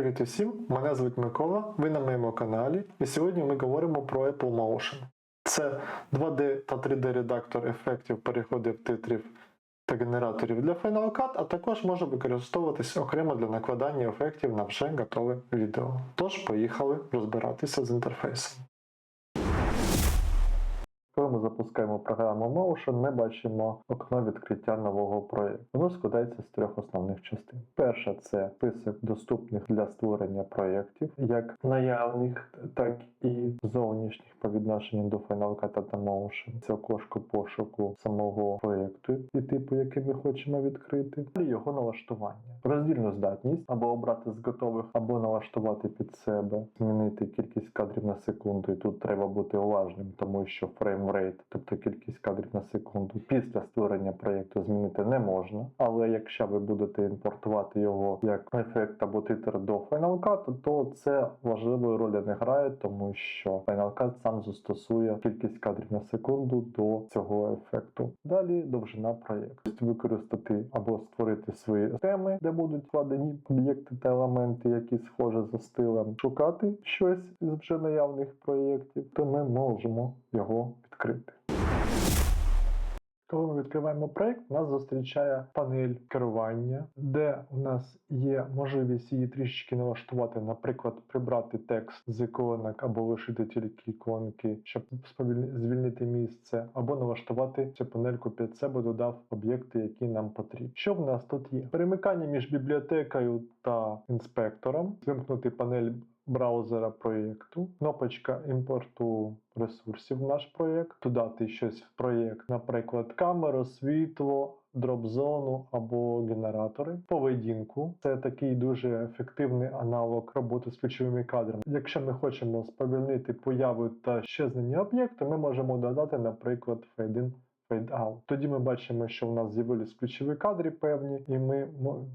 Привіт усім! Мене звуть Микола, ви на моєму каналі, і сьогодні ми говоримо про Apple Motion. Це 2D та 3D редактор ефектів переходів титрів та генераторів для Final Cut, а також може використовуватись окремо для накладання ефектів на вже готове відео. Тож поїхали розбиратися з інтерфейсом. Коли ми запускаємо програму Motion, ми бачимо окно відкриття нового проєкту. Воно складається з трьох основних частин. Перша це список доступних для створення проєктів, як наявних, так і зовнішніх по відношенню до Final Cut та Motion. Це окошко пошуку самого проєкту і типу, який ми хочемо відкрити, і його налаштування. Роздільну здатність або обрати з готових, або налаштувати під себе, змінити кількість кадрів на секунду. І тут треба бути уважним, тому що фреймрейт, тобто кількість кадрів на секунду, після створення проєкту змінити не можна. Але якщо ви будете імпортувати його як ефект або титр до Final Cut, то це важливої ролі не грає, тому що Final Cut сам застосує кількість кадрів на секунду до цього ефекту. Далі довжина проєкту. Тобто Використати або створити свої теми, де будуть вкладені об'єкти та елементи, які схожі за стилем, шукати щось із вже наявних проєктів, то ми можемо його відкрити. Коли ми відкриваємо проєкт, нас зустрічає панель керування, де у нас є можливість її трішечки налаштувати, наприклад, прибрати текст з іконок або лишити тільки іконки, щоб звільнити місце, або налаштувати цю панельку під себе, додав об'єкти, які нам потрібні. Що в нас тут є? Перемикання між бібліотекою та інспектором, вимкнути панель браузера проєкту, кнопочка імпорту ресурсів в наш проєкт, додати щось в проєкт, наприклад, камеру, світло, дроп-зону або генератори, поведінку. Це такий дуже ефективний аналог роботи з ключовими кадрами. Якщо ми хочемо сповільнити появу та щезнення об'єкту, ми можемо додати, наприклад, fade in Fade out. Тоді ми бачимо, що в нас з'явились ключові кадри певні, і ми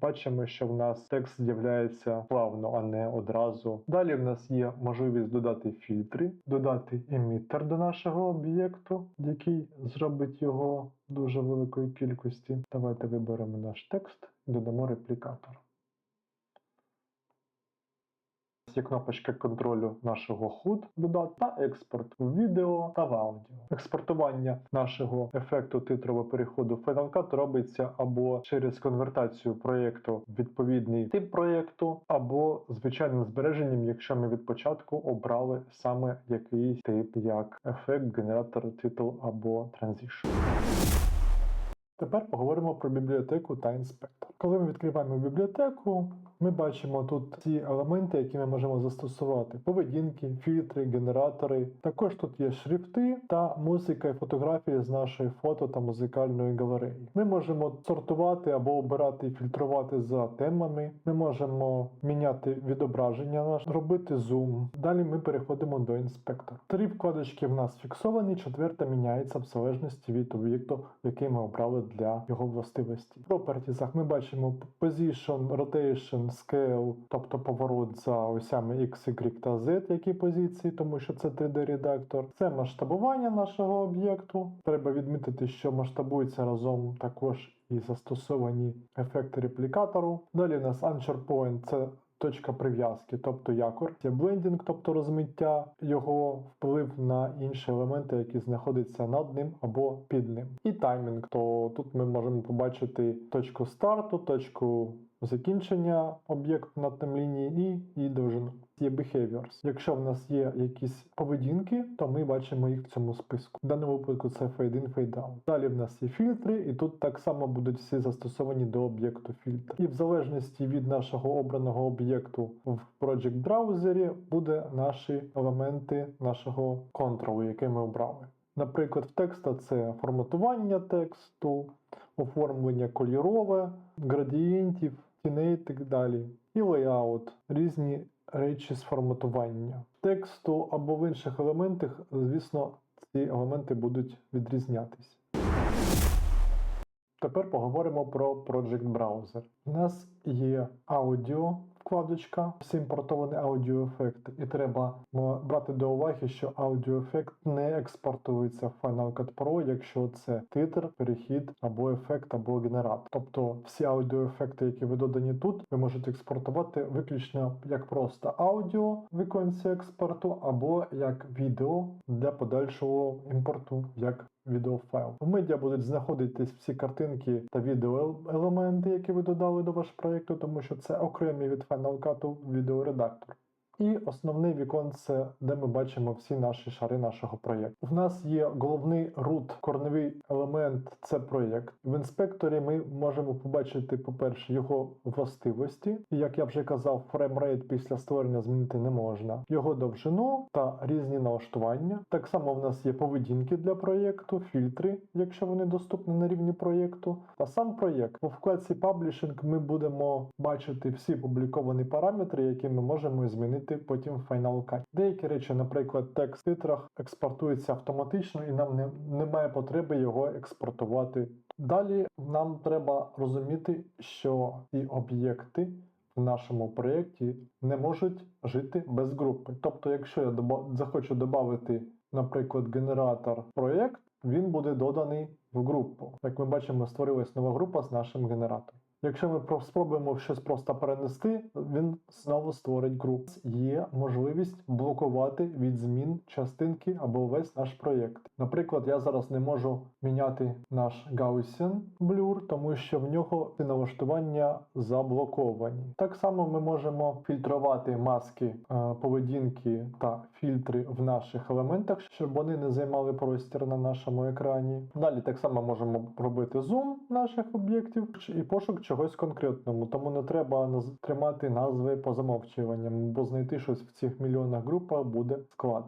бачимо, що в нас текст з'являється плавно, а не одразу. Далі в нас є можливість додати фільтри, додати емітер до нашого об'єкту, який зробить його дуже великої кількості. Давайте виберемо наш текст додамо реплікатор. Є кнопочка контролю нашого HUD додати та експорт в відео та в аудіо. Експортування нашого ефекту титрового переходу в Final Cut робиться або через конвертацію проєкту в відповідний тип проєкту, або звичайним збереженням, якщо ми від початку обрали саме якийсь тип, як ефект, генератор, титул або транзишн. Тепер поговоримо про бібліотеку та інспектор. Коли ми відкриваємо бібліотеку, ми бачимо тут ці елементи, які ми можемо застосувати: поведінки, фільтри, генератори. Також тут є шрифти та музика і фотографії з нашої фото та музикальної галереї. Ми можемо сортувати або обирати і фільтрувати за темами. Ми можемо міняти відображення, наш, робити зум. Далі ми переходимо до інспектора. Три вкладочки в нас фіксовані, четверта міняється в залежності від об'єкту, який ми обрали для його властивості. В Properties ми бачимо Position, Rotation, Scale, тобто поворот за осями X, Y та Z, які позиції, тому що це 3D-редактор. Це масштабування нашого об'єкту. Треба відмітити, що масштабується разом також і застосовані ефекти реплікатору. Далі у нас Anchor Point – це точка прив'язки, тобто якор, є блендінг, тобто розмиття, його вплив на інші елементи, які знаходяться над ним або під ним. І таймінг, то тут ми можемо побачити точку старту, точку закінчення об'єкту на таймлінії і її довжину. Є behaviors. Якщо в нас є якісь поведінки, то ми бачимо їх в цьому списку. В даному випадку це fade in, fade out. Далі в нас є фільтри, і тут так само будуть всі застосовані до об'єкту фільтр. І в залежності від нашого обраного об'єкту в Project браузері буде наші елементи нашого контролу, який ми обрали. Наприклад, в текста це форматування тексту, оформлення кольорове, градієнтів, тіней і так далі. І лейаут, різні речі з форматування. Тексту або в інших елементах, звісно, ці елементи будуть відрізнятися. Тепер поговоримо про Project Browser. У нас є аудіо вкладочка, всі імпортовані аудіоефекти. І треба брати до уваги, що аудіоефект не експортується в Final Cut Pro, якщо це титр, перехід або ефект, або генератор. Тобто всі аудіоефекти, які ви додані тут, ви можете експортувати виключно як просто аудіо виконці експорту, або як відео для подальшого імпорту як відеофайл. В медіа будуть знаходитись всі картинки та відеоелементи, які ви додали до вашого проєкту, тому що це окремі від Final Cut відеоредактор. І основне віконце, де ми бачимо всі наші шари нашого проєкту. В нас є головний root, корневий елемент це проєкт. В інспекторі ми можемо побачити, по-перше, його властивості. І як я вже казав, фреймрейт після створення змінити не можна. Його довжину та різні налаштування. Так само в нас є поведінки для проєкту, фільтри, якщо вони доступні на рівні проєкту, та сам проєкт. У вкладці Publishing ми будемо бачити всі публіковані параметри, які ми можемо змінити потім в Final Cut. Деякі речі, наприклад, текст в титрах експортується автоматично і нам не, немає потреби його експортувати. Далі нам треба розуміти, що ці об'єкти в нашому проєкті не можуть жити без групи. Тобто, якщо я захочу додати, наприклад, генератор проєкт, він буде доданий в групу. Як ми бачимо, створилась нова група з нашим генератором. Якщо ми спробуємо щось просто перенести, він знову створить групу. Є можливість блокувати від змін частинки або весь наш проєкт. Наприклад, я зараз не можу міняти наш Gaussian Blur, тому що в нього налаштування заблоковані. Так само ми можемо фільтрувати маски е, поведінки та фільтри в наших елементах, щоб вони не займали простір на нашому екрані. Далі так само можемо робити зум наших об'єктів і пошук чогось конкретному, тому не треба тримати назви по замовчуванням, бо знайти щось в цих мільйонах групах буде склад.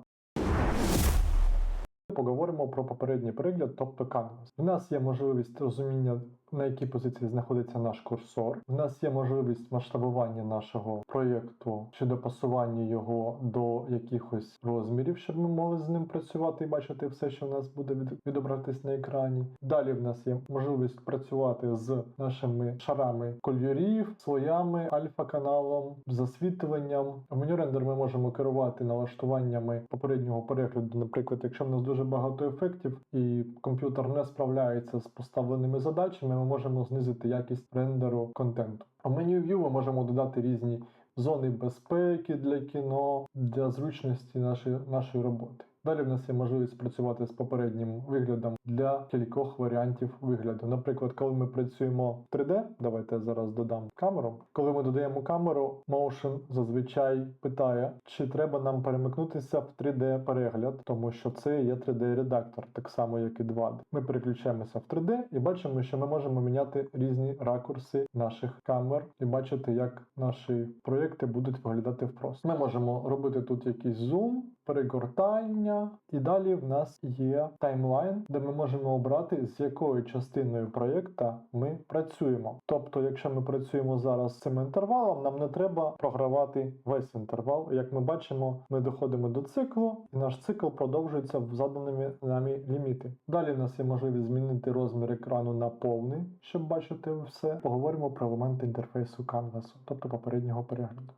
Поговоримо про попередній пригляд, тобто Canvas. У нас є можливість розуміння, на якій позиції знаходиться наш курсор. У нас є можливість масштабування нашого проєкту чи допасування його до якихось розмірів, щоб ми могли з ним працювати і бачити все, що в нас буде від- відображатись на екрані. Далі в нас є можливість працювати з нашими шарами кольорів, слоями, альфа-каналом, засвітленням. В меню рендер ми можемо керувати налаштуваннями попереднього перегляду. Наприклад, якщо в нас дуже багато ефектів і комп'ютер не справляється з поставленими задачами, ми можемо знизити якість рендеру контенту. А меню View ми можемо додати різні зони безпеки для кіно для зручності нашої, нашої роботи. Далі в нас є можливість працювати з попереднім виглядом для кількох варіантів вигляду. Наприклад, коли ми працюємо в 3D, давайте я зараз додам камеру. Коли ми додаємо камеру, Motion зазвичай питає, чи треба нам перемикнутися в 3D перегляд, тому що це є 3D редактор, так само як і 2D. Ми переключаємося в 3D і бачимо, що ми можемо міняти різні ракурси наших камер і бачити, як наші проєкти будуть виглядати в. Ми можемо робити тут якийсь зум, перегортання, і далі в нас є таймлайн, де ми можемо обрати, з якою частиною проєкта ми працюємо. Тобто, якщо ми працюємо зараз з цим інтервалом, нам не треба програвати весь інтервал. Як ми бачимо, ми доходимо до циклу, і наш цикл продовжується в заданими нами ліміти. Далі в нас є можливість змінити розмір екрану на повний, щоб бачити все. Поговоримо про елементи інтерфейсу Canvas, тобто попереднього перегляду.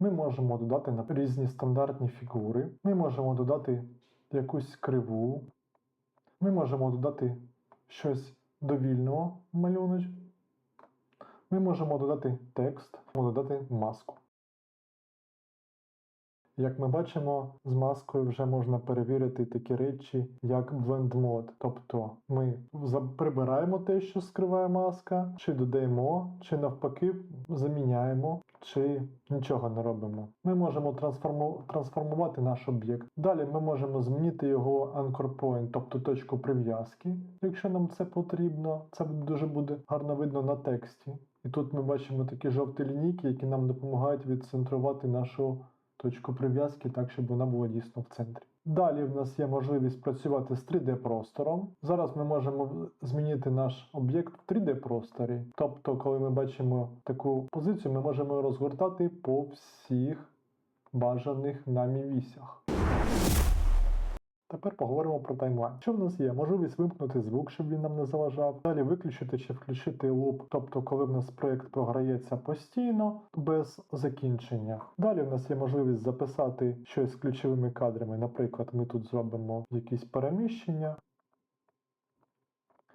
Ми можемо додати на різні стандартні фігури. Ми можемо додати якусь криву. Ми можемо додати щось довільного малюночку. Ми можемо додати текст, можемо додати маску. Як ми бачимо, з маскою вже можна перевірити такі речі, як Blend Mode. Тобто ми прибираємо те, що скриває маска, чи додаємо, чи навпаки заміняємо, чи нічого не робимо. Ми можемо трансформу- трансформувати наш об'єкт. Далі ми можемо змінити його anchor point, тобто точку прив'язки, якщо нам це потрібно. Це дуже буде гарно видно на тексті. І тут ми бачимо такі жовті лінійки, які нам допомагають відцентрувати нашу точку прив'язки так, щоб вона була дійсно в центрі. Далі в нас є можливість працювати з 3D простором. Зараз ми можемо змінити наш об'єкт в 3D просторі. Тобто, коли ми бачимо таку позицію, ми можемо розгортати по всіх бажаних нами вісях. Тепер поговоримо про таймлайн. Що в нас є? Можливість вимкнути звук, щоб він нам не заважав. Далі виключити чи включити луп, тобто коли в нас проєкт програється постійно без закінчення. Далі в нас є можливість записати щось з ключовими кадрами. Наприклад, ми тут зробимо якісь переміщення,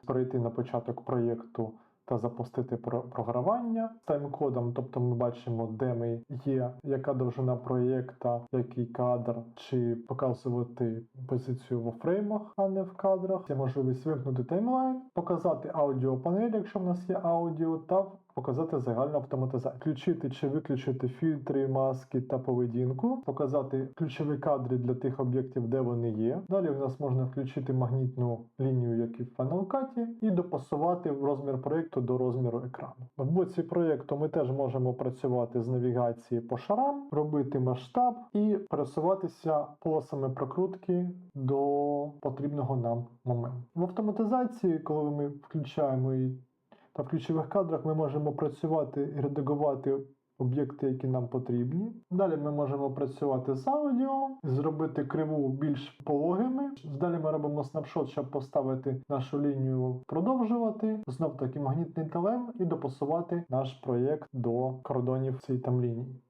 перейти на початок проєкту та запустити про- програвання з тайм-кодом, тобто ми бачимо, де ми є, яка довжина проєкта, який кадр, чи показувати позицію в фреймах, а не в кадрах. Є можливість вимкнути таймлайн, показати аудіопанель, якщо в нас є аудіо, та показати загальну автоматизацію, включити чи виключити фільтри, маски та поведінку, показати ключові кадри для тих об'єктів, де вони є. Далі в нас можна включити магнітну лінію, як і в Cut, і допасувати розмір проєкту до розміру екрану. В боці проєкту ми теж можемо працювати з навігації по шарам, робити масштаб і пересуватися полосами прокрутки до потрібного нам моменту. В автоматизації, коли ми включаємо і та в ключових кадрах ми можемо працювати і редагувати об'єкти, які нам потрібні. Далі ми можемо працювати з аудіо, зробити криву більш пологими. Далі ми робимо снапшот, щоб поставити нашу лінію продовжувати. Знов таки магнітний телем і допасувати наш проєкт до кордонів цієї там лінії.